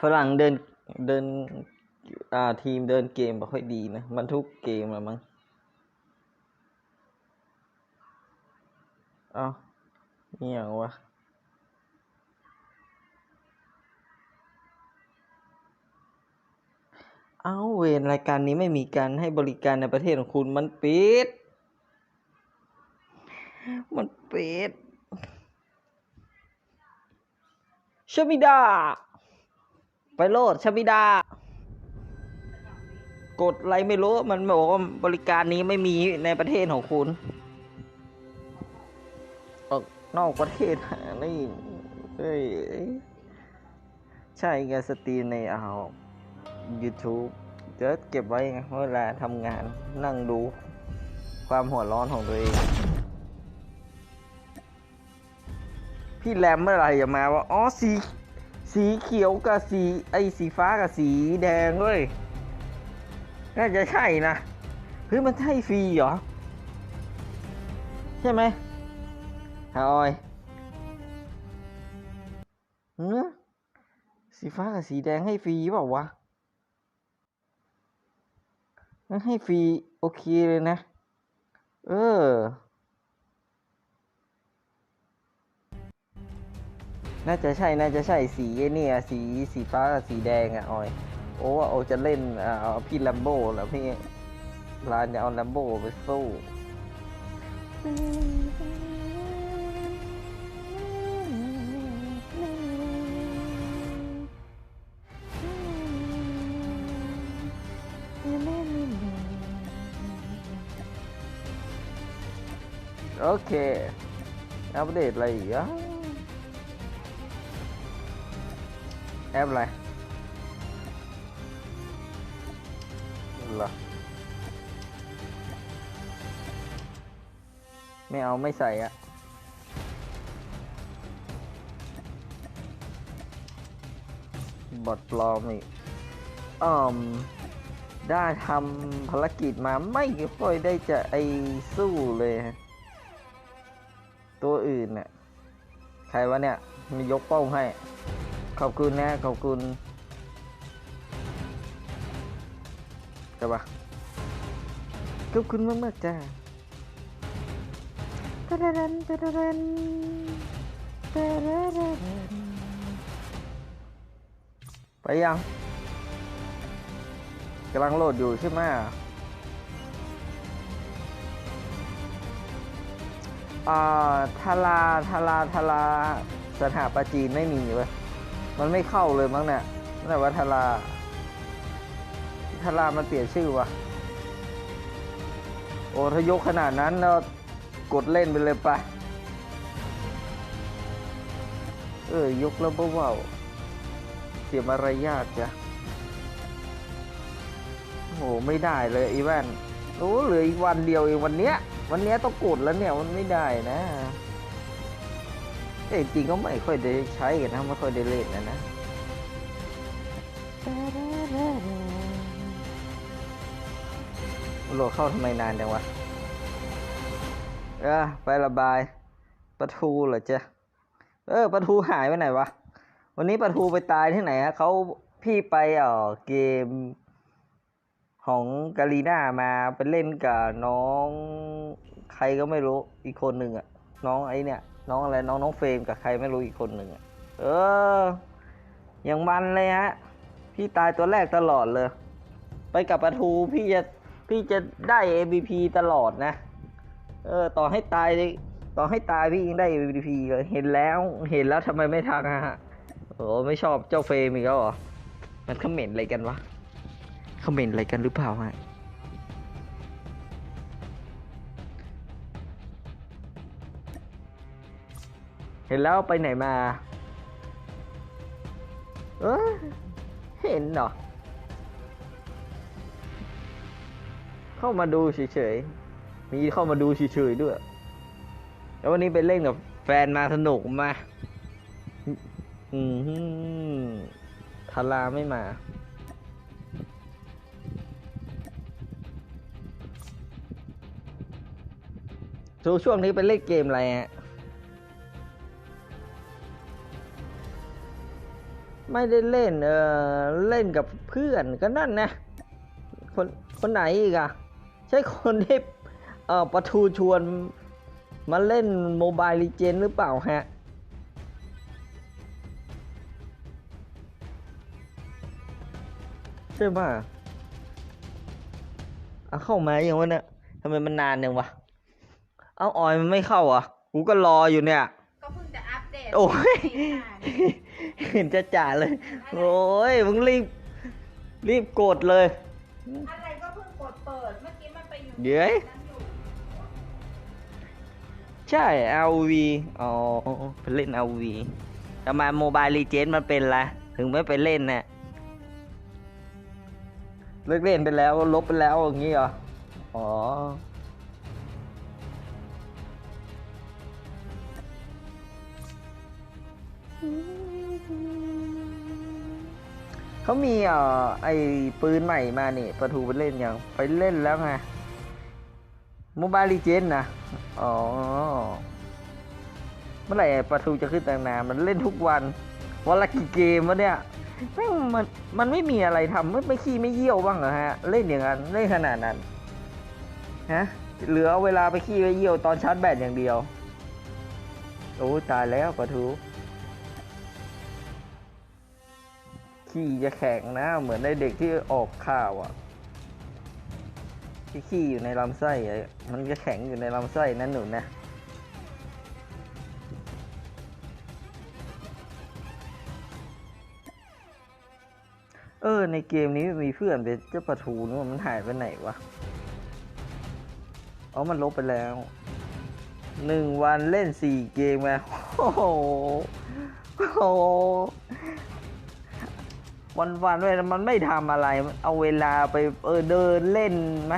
ฝรั่งเดินเดินอ่าทีมเดินเกมไม่ค่อยดีนะ มันทุกเกมละมั้งเอ้านี่อย่างวะเอ้าเวรรายการนี้ไม่มีการให้บริการในประเทศของคุณมันปิด มันปิดชมิดา ไปโลดชมิดา กดอะไรไม่รู้ มันบอกว่าบริการนี้ไม่มีในประเทศของคุณ ออกนอกประเทศนี่เฮ้ยใช่ไงสตรีมในเอา YouTube จะเก็บไว้ไงเวลาทำงานนั่งดูความหัวร้อนของตัวเอง พี่แรมเมื่อไหร่จะมาวะอ๋อสี สีเขียวกับสีไอ้สีฟ้ากับสีแดงเว้ยน่าจะใช่นะเฮ้ยมันให้ฟรีเหรอ ใช่ไหมฮาออยเออสีฟ้ากับสีแดงให้ฟรีเปล่าวะให้ฟรีโอเคเลยนะ เออ น่าจะใช่ น่าจะใช่ สีเนี่ยสี สีฟ้ากับสีแดงอะออย โอ้ว่าโอจะเล่นอ่าเอาพี่แลมโบ้แล้วพี่ร้านจะเอาแลมโบ้ไปสู้โอเค อัปเดตอะไรอีกอะ แอปอะไรเหรอไม่เอาไม่ใส่อะบอทปลอมอีกอืมได้ทำภารกิจมาไม่ค่อยได้จะไอสู้เลยฮะตัวอื่นน่ะ ใครวะเนี่ย มียกโป้งให้ ขอบคุณนะ ขอบคุณใช่ปะขอบคุณมากมากๆจ้าตะระรันตะระรันตะระรันไปยังกำลังโหลดอยู่ใช่ไหมอ่าทาราทาราทาราสถาปจีนไม่มีเว้ย มันไม่เข้าเลยมั้งเนี่ยนั่นแหละว่าทาราทารามันเปลี่ยนชื่อวะโอ้ถ้ายกขนาดนั้นเรากดเล่นไปเลยปะเออยกแล้วเบาๆเสียมารยาทจ้ะโอ้ไม่ได้เลยอีแวนโอ้เหลืออีกวันเดียวเองวันเนี้ย วันเนี้ยต้องกดแล้วเนี่ยมันไม่ได้นะ แต่จริงก็ไม่ค่อยได้ใช้กันนะไม่ค่อยได้เล่นนะนะโหลดเข้าทำไมนานจังวะเออไประบายประทูเหรอจ๊ะเออประทูหายไปไหนวะวันนี้ประทูไปตายที่ไหนฮะเขาพี่ไปเอ่อเกมของกาลีน่ามาไปเล่นกับน้อง ใครก็ไม่รู้อีกคนหนึ่งอะน้องไอเนี่ย น้องอะไรน้องน้องเฟรมกับใครไม่รู้อีกคนหนึ่งเออ อย่างมันเลยฮะ พี่ตายตัวแรกตลอดเลย ไปกับปะทูพี่จะพี่จะได้ MVP ตลอดนะ เออ ต่อให้ตายเลยต่อให้ตายพี่ยังได้ MVP เลยเห็นแล้ว เห็นแล้วทำไมไม่ทักฮะโอ้ไม่ชอบเจ้าเฟรมอีกแล้วเหรอ มันคอมเมนต์อะไรกันวะคอมเมนต์อะไรกันหรือเปล่าฮะ เห็นแล้วไปไหนมา เออเห็นเหรอ เข้ามาดูเฉยๆ มีเข้ามาดูเฉยๆด้วย แล้ววันนี้ไปเล่นกับแฟนมาสนุกมา อืมฮึทาราไม่มาช่วงช่วงนี้ไปเล่นเกมอะไรฮะ ไม่ได้เล่น เออเล่นกับเพื่อนก็นั่นนะ คนคนไหนอีกอะใช่คนที่เออประทูชวนมาเล่นโมบายลีเจนหรือเปล่าฮะใช่ป่ะเอาเข้ามาอย่างวะเนี่ยทำไมมันนานยังวะ เอาออยมันไม่เข้าอะ กูก็รออยู่เนี่ย ก็เพิ่งจะอัปเดตโอ้ยไม่นาน เห็นจะจ่าเลย โอ้ยมึงรีบ รีบกดเลย อะไรก็เพิ่งกดเปิด เมื่อกี้มันไปอยู่เดี๋ยวนั้นอยู่ใช่ LV อ๋อไปเล่น LV ทำไมโมบายลีเจนมันเป็นละถึงไม่ไปเล่นเนี่ยเลิกเล่นไปแล้วลบไปแล้วอย่างงี้เหรอ อ๋อ เขามีเอ่อไอ้ปืนใหม่มานี่ประทูไปเล่นยังไปเล่นแล้วไงโมบายลีเจนนะอ๋อ เมื่อไหร่ประทูจะขึ้นต่างนามันเล่นทุกวันวันละกี่เกมวะเนี่ยแม่งมันมันไม่มีอะไรทำไม่ไม่ขี้ไม่เยี่ยวบ้างเหรอฮะ เล่นอย่างนั้นเล่นขนาดนั้นฮะเหลือเอาเวลาไปขี้ไปเยี่ยวตอนชาร์จแบตอย่างเดียว โอ้ตายแล้วประทู ขี้จะแข็งนะ เหมือนในเด็กที่ออกข่าวอะที่ขี้อยู่ในลำไส้มันจะแข็งอยู่ในลำไส้นั่นหนูนะเออ ในเกมนี้มีเพื่อนเป็นเจ้าปะทูนี่มันหายไปไหนวะอ๋อมันลบไปแล้วหนึ่งวันเล่นสี่เกมมาโอ้โหโอ้โห วันวันๆเว้ยมันไม่ทำอะไร เอาเวลาไปเออเดินเล่นไหม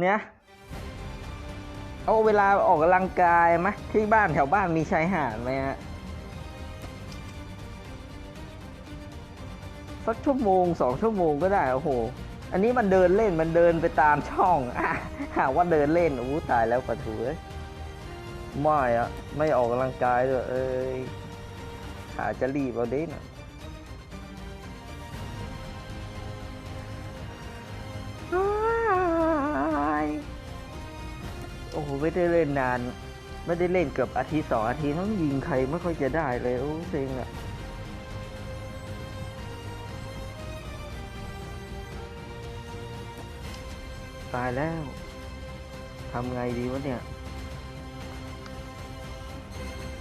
เนี่ยเอาเวลาออกกำลังกายไหมที่บ้านแถวบ้านมีชายหาดไหมฮะสักชั่วโมงสองชั่วโมงก็ได้โอ้โห อันนี้มันเดินเล่นมันเดินไปตามช่องอหาว่าเดินเล่นโอ้ตายแล้วปะถูเอ้ยไม่อะไม่ออกกำลังกายด้วยเอ้ยขาจะรีบเอาเด้นะ โอ้โหไม่ได้เล่นนาน ไม่ได้เล่นเกือบอาทิตย์สองอาทิตย์ต้องยิงใครไม่ค่อยจะได้เลยโอ้เซ็งอะตายแล้วทำไงดีวะเนี่ย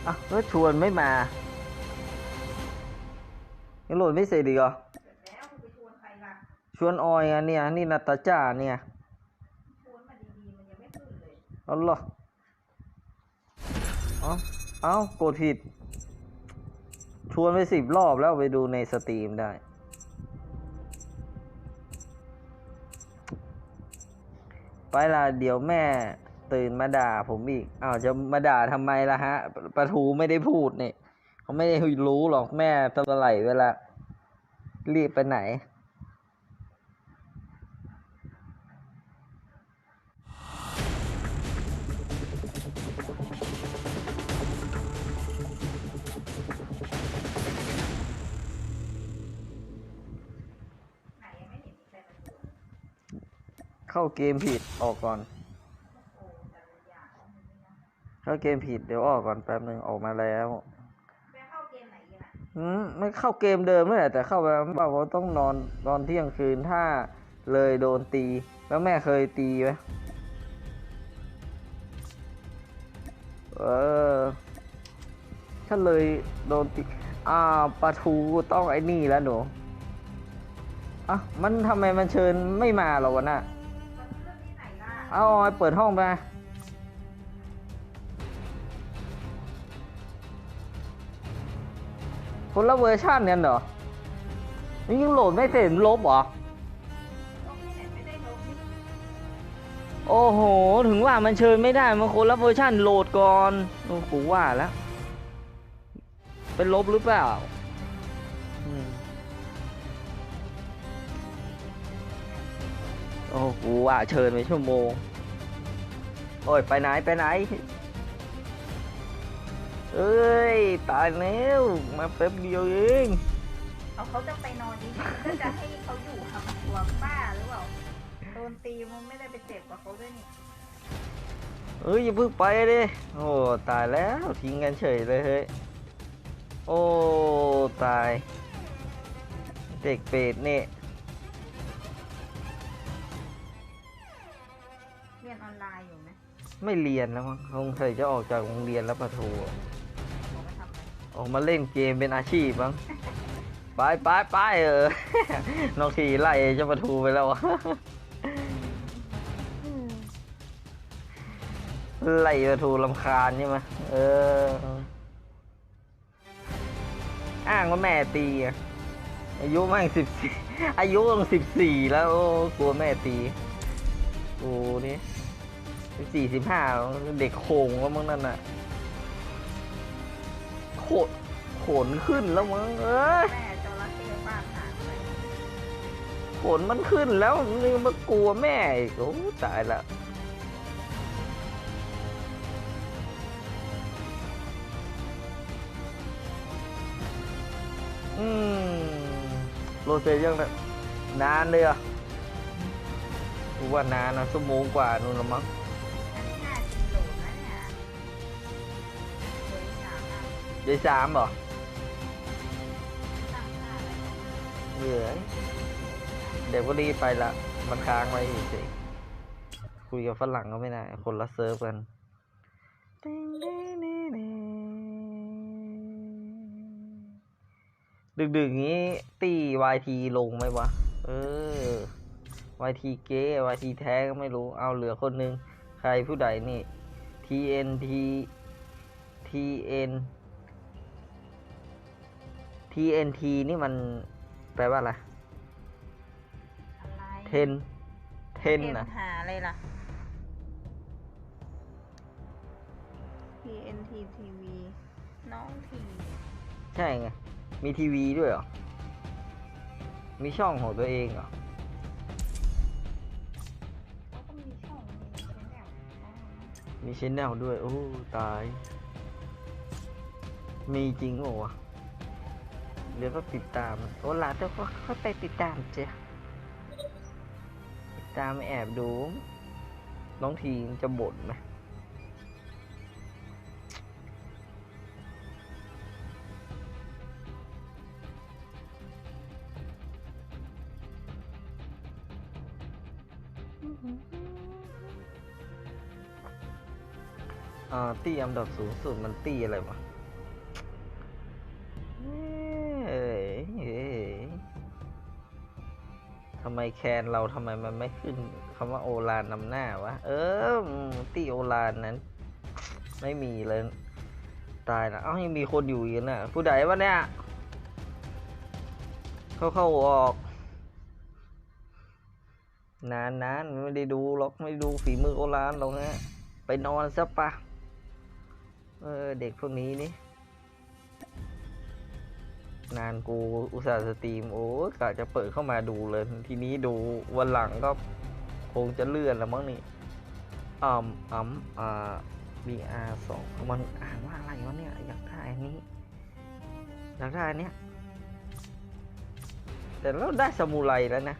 อะแล้วชวนไม่มายังโหลดไม่เสร็จอีกเหรอแล้วคุณไปชวนใครล่ะชวนออยอะเนี่ย นี่นาตาจ้าเนี่ย ชวนมาดีๆ มันยังไม่ขึ้น เลยเอาเหรอเอาเอากดผิด ชวนไปสิบรอบแล้วไปดูในสตรีมได้ ไปละเดี๋ยวแม่ตื่นมาด่าผมอีกอ้าวจะมาด่าทำไมล่ะฮะประทูไม่ได้พูดนี่เขาไม่ได้รู้หรอกแม่ตะไหลเวลารีบไปไหน เข้าเกมผิดออกก่อนโอ้แต่ละอย่างมันไม่นะเข้าเกมผิดเดี๋ยวออกก่อนแป๊บหนึ่งออกมาแล้วไปเข้าเกมไหนกันอะอืมไม่เข้าเกมเดิมนี่แหละแต่เข้าไปบอกว่าต้องนอนนอนเที่ยงคืนถ้าเลยโดนตี แล้วแม่เคยตีไหมเออถ้าเลยโดนตีอ่าปลาทูต้องไอ้นี่แล้วหนูอะมันทำไมมันเชิญไม่มาหรอวะน่ะ เอาออยเปิดห้องไปคนละเวอร์ชันกันเหรอนี่ยังโหลดไม่เสร็จลบเหรอ โอ้โห ถึงว่ามันเชิญไม่ได้ มันคนละเวอร์ชันโหลดก่อน โอ้กูว่าแล้ว เป็นลบหรือเปล่า โอ้กูว่าเชิญไปชั่วโมง โอ้ย ไปไหน ไปไหน เอ้ย ตายแล้ว มาแป๊บเดียวเอง เอาเขาจะไปนอนดีๆก็จะให้เขาอยู่ทำตัวบ้าหรือเปล่า โดนตีมันไม่ได้ไปเจ็บกับเขาด้วยนี่ เอ้ย อย่าเพิ่งไปดิโอ้ตายแล้วทิ้งกันเฉยเลยเฮ้ย โอ้ ตาย เด็กเป็ดนี่เออนไลน์อยู่ไหมไม่เรียนแล้วมั้งคงใส่จะออกจากโรงเรียนแล้วปะโทูบอกว่าทำอะไรออกมาเล่นเกมเป็นอาชีพมั้ง ไปไปไปเออ น้องทีไล่เจ้าปะทูไปแล้วอะไล่ปะทูลำคาญใช่ไหมเออ อ้างว่าแม่ตีอะอายุแม่งสิบสี่อายุตั้งสิบสี่แล้วโอ้กลัวแม่ตีโอ้นี่ สิบสี่สิบห้าเด็กโขงแล้วมั้งนั่นน่ะโขนขนขึ้นแล้วมั้งเอ้ยแม่จระเข้บ้านหางเลยขนมันขึ้นแล้วนี่มากลัวแม่อีกโอ้ตายละอืมโรเซยังนะนานเลยอะกูว่านานนะชั่วโมงกว่านู่นละมั้ง ยายสามเหรอเหนื่อยเดี๋ยวก็รีบไปละ มันค้างไว้เฉยๆคุยกับฝรั่งก็ไม่ได้ คนละเซิร์ฟกันดึกๆงี้ตีวายทีลงไหมวะ เออวายทีเก้วายทีแท้ก็ไม่รู้ เอาเหลือคนนึง ใครผู้ใดนี่ TNT TN TNT นี่มันแปลว่าอะไร อะไรเทน เทนเอ็มนะหาอะไรล่ะ TNT TV น้องที ใช่ไง มีทีวีด้วยเหรอ มีช่องของตัวเองเหรอเขาก็มีช่องมีชแนลมีชแนลด้วย โอ้ ตาย มีจริงเหรอวะ เดี๋ยวก็ติดตามโอ้หลานเจ้าก็เข้าไปติดตามเจ้ติดตามแอบดู น้องทีจะบ่นไหมอ่าตี้อันดับสูงสุดมันตี้อะไรวะ แคนเราทำไมมันไม่ขึ้นคำว่าโอลานนำหน้าวะ เออตีโอลานนั้น ไม่มีเลย ตายแล้วเอ้ายังมีคนอยู่อีกน่ะผู้ใดวะเนี่ย เข้าเข้าออก นานนานไม่ได้ดูหรอกไม่ได้ดูฝีมือโอลานหรอกฮะไปนอนซะปะเออเด็กพวกนี้นี่ นานกูอุตส่าห์สตรีมโอ้กะจะเปิดเข้ามาดูเลย ทีนี้ดูวันหลังก็คงจะเลื่อนแล้วมั้งนี่อ่มอ่ำอ่า VR สองมันอ่านว่าอะไรวะเนี่ยอยากได้อันนี้อยากได้อันเนี้ยแต่เราได้สมุไรแล้วนะ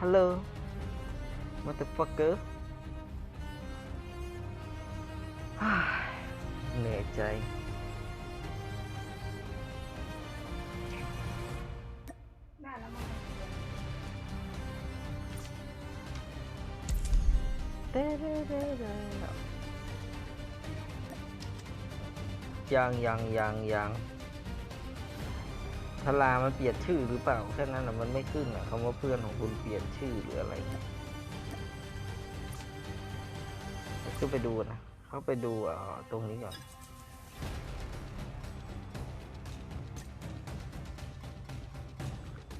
ฮัลโหล motherfucker ฮ่าเหนื่อยใจ ยังยังยังยังทลามันเปลี่ยนชื่อหรือเปล่าแค่นั้นนะมันไม่ขึ้นอะคำว่าเพื่อนของคุณเปลี่ยนชื่อหรืออะไรขึ้นไปดูนะเข้าไปดูอ่าตรงนี้ก่อน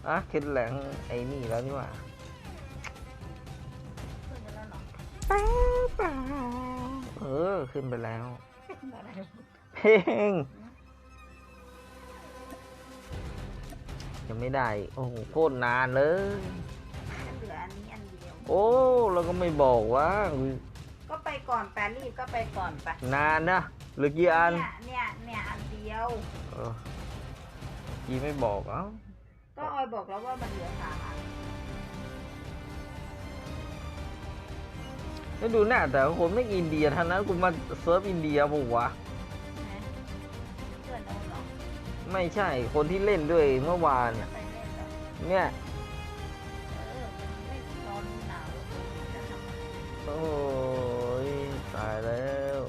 อะขึ้นแหลงไอ้นี่แล้วนี่ว่า เออ ขึ้นไปแล้ว อะไรเพลง ยังไม่ได้ โอ้โหโคตรนานเลย เหลืออันนี้อันเดียว โอ้เราก็ไม่บอกว่า ก็ไปก่อนแปดรีบก็ไปก่อนไปนานนะหรือกี่อันเนี่ยเนี่ยเนี่ยอันเดียว เออกี่ไม่บอกเอ้าก็ออยบอกแล้วว่ามันเหลือสามอัน แล้วดูหน้าแต่ละคนไม่อินเดียทั้งนั้นกูมาเซิร์ฟอินเดียปะวะนะเพื่อนเอาหรอไม่ใช่คนที่เล่นด้วยเมื่อวานน่ะไปเล่นเหรอเนี่ยเออมันไม่ร้อนหนาวจะทำอะไรโอ้ยตายแล้ว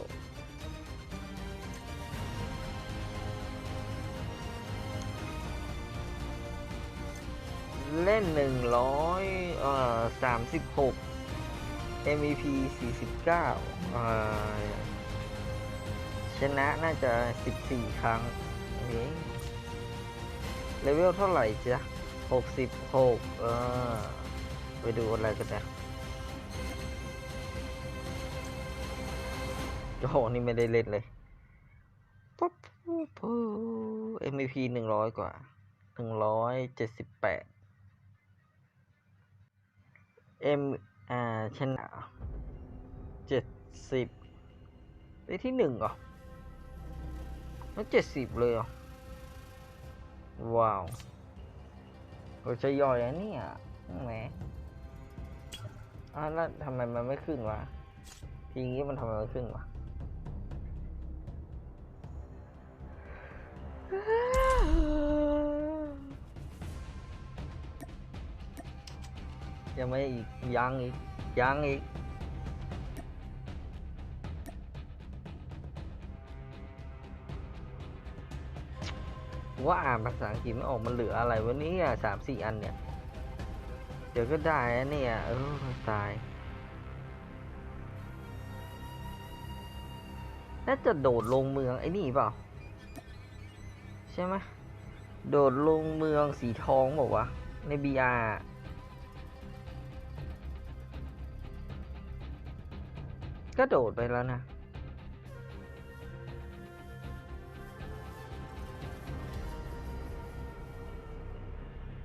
เล่นหนึ่งร้อยเอ่อสามสิบหก MVP สี่สิบเอาชนะน่าจะสิบสี่ครั้งเองเลเวลเท่าไหร่จ๊ะหกสิบหกเออ ไปดูอะไรกันนะโอ้โห นี่ไม่ได้เล่นเลยปุ๊บปุ๊บปุ๊บ MVP หนึ่งร้อยกว่าหนึ่งร้อยเจ็ดสิบแปด M อ่าชนะเจ็ดสิบได้ที่หนึ่งเหรอแล้วเจ็ดสิบเลยเหรอ ว้าวเราจะย่อยอันเนี่ยแหมอะแล้วทำไมมันไม่ขึ้นวะ ทีนี้มันทำไมไม่ขึ้นวะ ยังไม่อีกยังอีกยังอีกว่าอ่านภาษาอังกฤษไม่ออกมันเหลืออะไรวะเนี่ยสามสี่อันเนี่ย เดี๋ยวก็ได้นะเนี่ยเออตาย น่าจะโดดลงเมืองไอ้นี่เปล่า ใช่ไหมโดดลงเมืองสีทองบอกว่าในบีอา ก็โดดไปแล้วนะ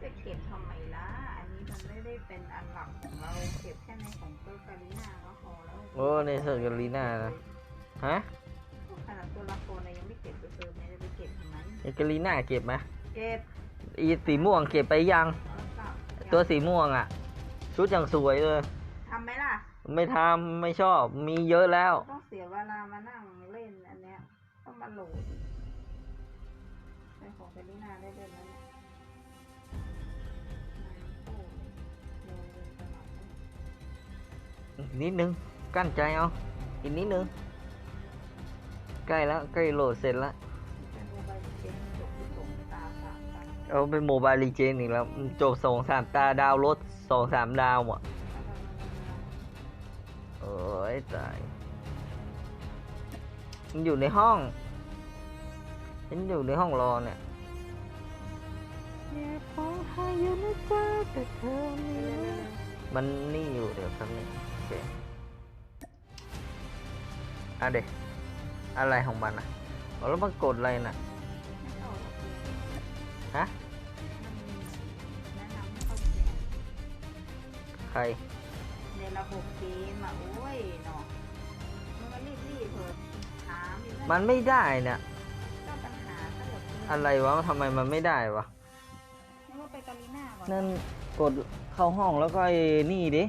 จะเก็บทำไมล่ะ อันนี้มันไม่ได้เป็นอันหลักของเรา เก็บแค่ในของเตอร์การีนาก็พอแล้วโอ้ในเซอร์กาลีน่านะฮะขนาดตัวละครเรายังไม่เก็บเลยเซอร์ไม่ได้ไปเก็บทำไมเอกาลีน่าเก็บไหมเก็บ อีสีม่วงเก็บไปยังเอาเปล่าตัวสีม่วงอะ ชุดอย่างสวยเลยทำไหมล่ะ ไม่ทำไม่ชอบ มีเยอะแล้ว ต้องเสียเวลามานั่งเล่นอันเนี้ยต้องมาโหลดเป็นของเซรีนาได้ด้วยนะเนี่ยโอ้โหเร็วเลยตลอดเลยอีกนิดนึง กั้นใจเอา อีกนิดนึง ใกล้แล้วใกล้โหลดเสร็จแล้วเป็นโมบายเกมจบที่สองตาสามตาเอาเป็นโมบายลีเจนอีกแล้วจบสองสามตาดาวรถสองสามดาวอะเอ้ยตายมันอยู่ในห้องฉันอยู่ในห้องรอเนี่ยอยากฟังหาอยู่นะจ๊ะแต่เธอไม่รู้มันนี่อยู่เดี๋ยวครับนี่โอเคอะเด็กอะไรของมันอะแล้วมันกดอะไรน่ะไม่เข้าหรอกเลยฮะใคร ระบบเกมอะโอ้ยเนาะมันก็รีบรีบๆเถอะถามอยู่นั่นมันไม่ได้เนี่ยก็ปัญหาถ้าเกิดคุณอะไรวะทำไมมันไม่ได้วะ นึกว่าไปกาลีน่าก่อนนั่นกดเข้าห้องแล้วก็ไอ้นี่ดิ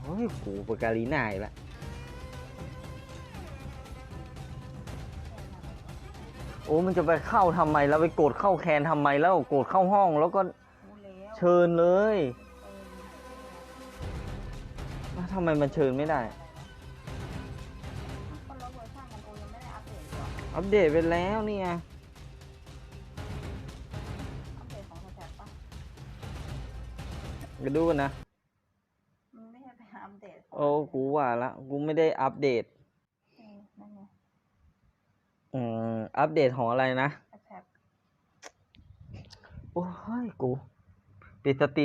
โอ้ยโหปากการีน่าอีกแล้วโอ้มันจะไปเข้าทำไมแล้วไปกดเข้าแคนทำไมแล้วกดเข้าห้องแล้วก็รู้แล้วเชิญเลยเออแล้ว ทำไมมันเชิญไม่ได้ คนละเวอร์ชันกันโอยังไม่ได้อัปเดตหรออัปเดตไปแล้วนี่ไงอัปเดตของแท็บปะไปดูกันนะ มันไม่ใช่ไปอัปเดตโอ้ กูว่าละ กูไม่ได้อัปเดต เออนั่นไงอืม อัปเดตของอะไรนะแท็บโอ้ย กู ปิดสตรีม